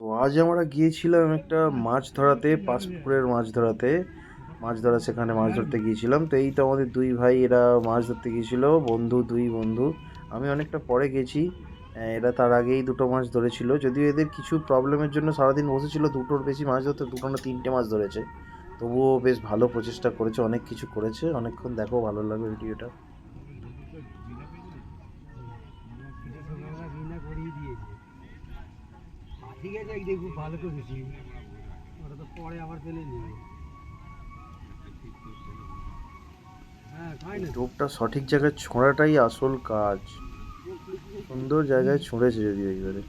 তো আজ আমরা গিয়েছিলাম একটা মাছ ধরাতে পাঁচপুকুরের মাছ ধরাতে। মাছ ধরা সেখানে মাছ ধরতে গিয়েছিলাম। তো এই তো আমাদের দুই ভাই, এরা মাছ ধরতে গিয়েছিল, বন্ধু, দুই বন্ধু। আমি অনেকটা পরে গেছি। এরা তার আগেই দুটো মাছ ধরেছিল। যদিও এদের কিছু প্রবলেমের জন্য সারাদিন বসেছিল, দুটোর বেশি মাছ ধরতে, দুটো না তিনটে মাছ ধরেছে। তবুও বেশ ভালো প্রচেষ্টা করেছে, অনেক কিছু করেছে। অনেকক্ষণ দেখো, ভালো লাগবে ভিডিওটা। ঠিক আছে দেখব ভালো করেছি ওটা তো পরে আবার ফেলে নিবে হ্যাঁ টোপটা সঠিক জায়গায় ছোঁড়াটাই আসল কাজ। সুন্দর জায়গায় ছুঁড়েছে যদি এইবারে।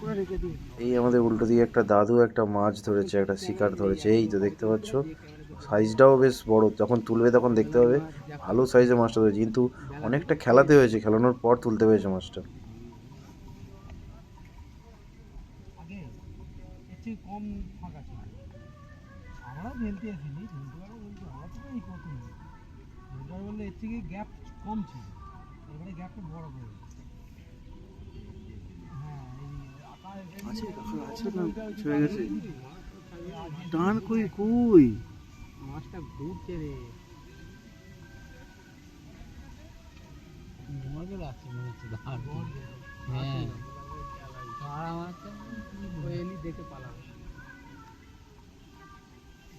করে এই আমাদের উল্টো দিকে একটা দাদু একটা মাছ ধরেছে একটা শিকার ধরেছে। এই তো দেখতে পাচ্ছ। সাইজটাও বেশ বড় যখন তুলবে তখন দেখতে হবে ভালো সাইজের মাছটা ধরেছে কিন্তু অনেকটা খেলাতে হয়েছে খেলানোর পর তুলতে হয়েছে মাছটা আগে এর চেয়ে কম ফাঁকা ছিল আমরাও ফেলতে আসিনি ঝুলতে বলতে আমরা তো এই কত ঝুলতে বললে এর থেকে গ্যাপ কম ছিল এবারে গ্যাপটা বড় করে হ্যাঁ আছে আছে না ছুঁয়ে গেছে টান কই কই মাছটা ঘুরছে রে মজা লাগছে মনে হচ্ছে ধার হ্যাঁ সারা মাছটা ওই এলি দেখে পালাম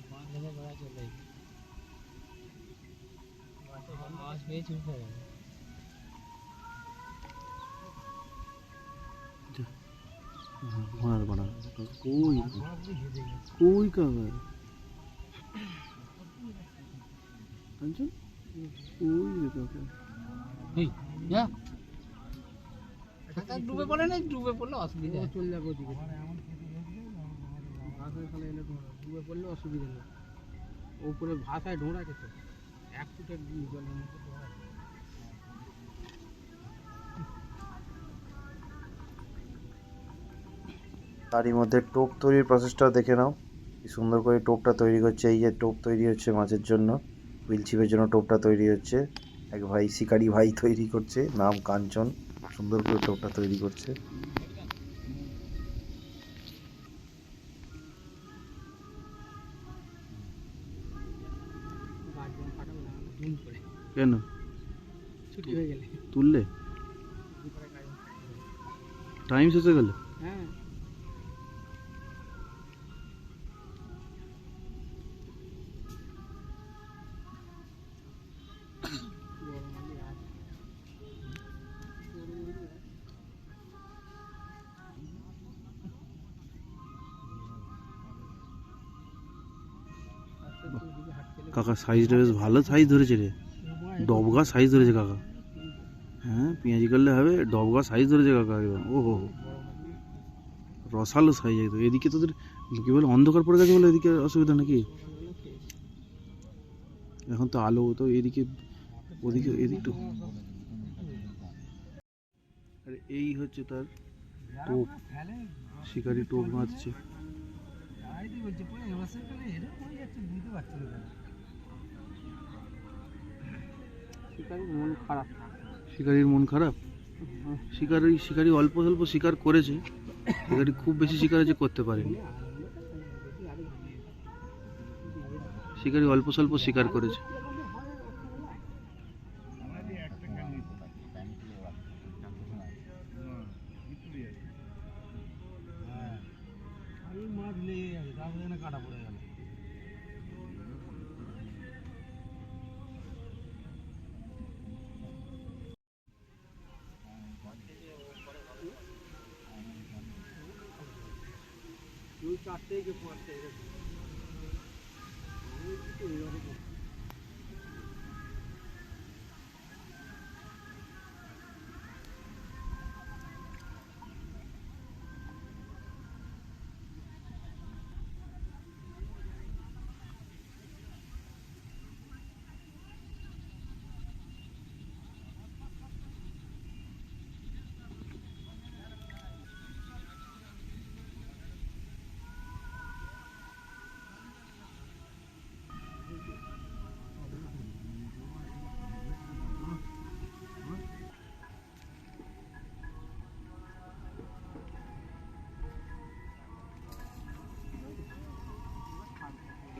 বাঁধনে বেড়া চলে মাছ পেয়ে ছুটতে হবে মার বাড়া কই কই কাকা কাঞ্চন কই রে কাকা এই যা ডুবে পড়ে না ডুবে পড়লে অসুবিধা চলে যাবে ওদিকে ভাষায় ফেলে এলে ডুবে পড়লে অসুবিধা নেই ওপরে ভাষায় ঢোঁড়া গেছে এক ফুটের জলের মধ্যে ঢোঁড়া তারই মধ্যে টোপ তৈরির প্রসেসটা দেখে নাও। কি সুন্দর করে টোপটা তৈরি করছে এই যে টোপ তৈরি হচ্ছে মাছের জন্য। ছিপের জন্য টোপটা তৈরি হচ্ছে। এক ভাই শিকারি ভাই তৈরি করছে। নাম কাঞ্চন। সুন্দর করে টোপটা তৈরি করছে। কেন? ছুটি হয়ে গেলে। তুললে? টাইম শেষ হয়ে গেল? হ্যাঁ। কাকা সাইজটা বেশ ভালো সাইজ ধরেছে রে। ডবগা সাইজ ধরেছে কাকা। হ্যাঁ পেঁয়াজি করলে হবে ডবগা সাইজ ধরেছে কাকা একদম। ও হো। রসালো সাইজ একদম। এদিকে তোদের কি বলে, অন্ধকার পড়ে গেছে বলে এদিকে অসুবিধা নাকি? এখন তো আলো, তো এদিকে, ওদিকে এদিকটা আর এই হচ্ছে তার টোপ। শিকারি টোপ মারছে শিকারির মন খারাপ। শিকারির মন খারাপ? শিকারি শিকারি অল্প স্বল্প শিকার করেছে শিকারি খুব বেশি শিকার যে করতে পারেনি। শিকারি অল্প স্বল্প শিকার করেছে। মাছ গেছে তারপরে যেন কাটা পড়ে গেল দুই চারটে থেকে পাঁচটা এরকম এরকম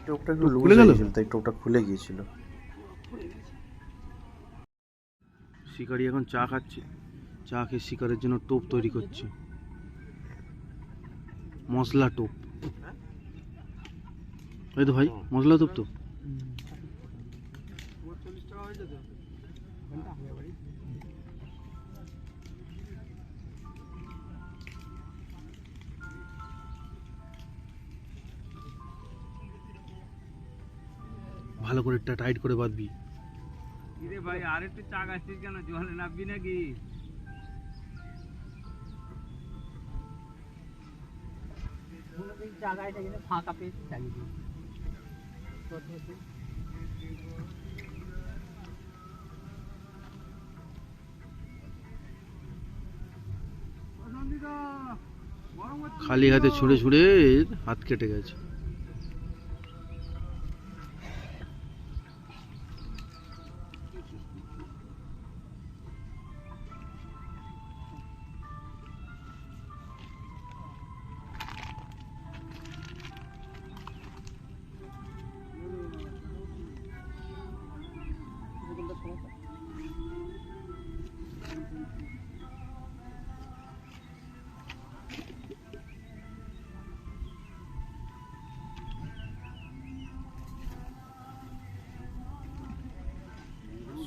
টোপটা একটু লুজ খুলে গেল? তাই টোপটা খুলে গিয়েছিল। শিকারি এখন চা খাচ্ছে। চা খেয়ে শিকারের জন্য টোপ তৈরি করছে। মশলা টোপ। এই তো ভাই মশলা টোপ তো। ভালো করে টাইট করে বাঁধবি। কিরে ভাই আর একটু কেন? জলে নামবি নাকি? জায়গাটা কিন্তু ফাঁকা পেয়েছি চালিয়ে দিই খালি হাতে ছুঁড়ে ছুঁড়ে হাত কেটে গেছে।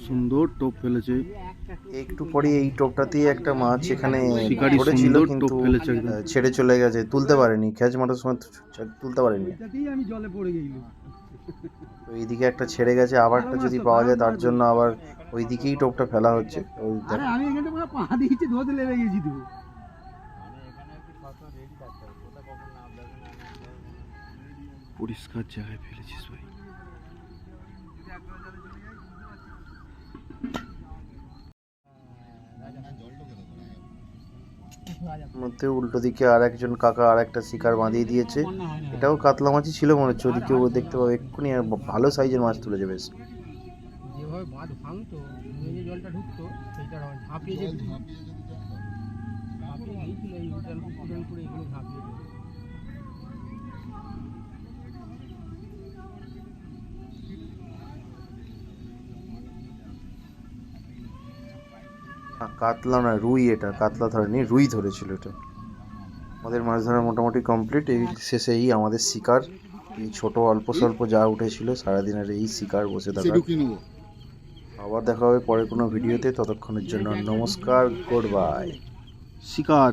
সুন্দর টোপ ফেলেছে। একটু পরে এই টোপটাতেই একটা মাছ এখানে ধরেছিল কিন্তু ছেড়ে চলে গেছে তুলতে পারেনি। খ্যাচ মারার সময় তুলতে পারেনি। আমি জলে পড়ে তো এইদিকে একটা ছেড়ে গেছে আবারটা যদি পাওয়া যায় তার জন্য আবার ওই দিকেই টোপটা ফেলা হচ্ছে। আমি এখানে পুরো পা দিয়েছি ধরতে লেগে গেছি তো। পরিষ্কার জায়গায় ফেলেছিস ভাই। মধ্যে উল্টো দিকে আর একজন কাকা আর একটা শিকার বাঁধিয়ে দিয়েছে। এটাও কাতলা মাছই ছিল মনে হচ্ছে, ওদিকে ও দেখতে পাবে। এক্ষুনি আর ভালো সাইজের মাছ তুলেছে বেশ। যেভাবে বাঁধ ভাঙতো জলটা ঢুকতো ঝাঁপিয়ে যেত। ঝাঁপিয়ে এই উপরে এগুলো ঝাঁপিয়ে কাতলা না রুই এটা কাতলা ধরেনি রুই ধরেছিল এটা। আমাদের মাছ ধরা মোটামুটি কমপ্লিট এই শেষেই আমাদের শিকার। এই ছোট অল্প স্বল্প যা উঠেছিল সারাদিনের এই শিকার বসে থাকা আবার দেখা হবে পরে কোনো ভিডিওতে ততক্ষণের জন্য নমস্কার গুড বাই শিকার।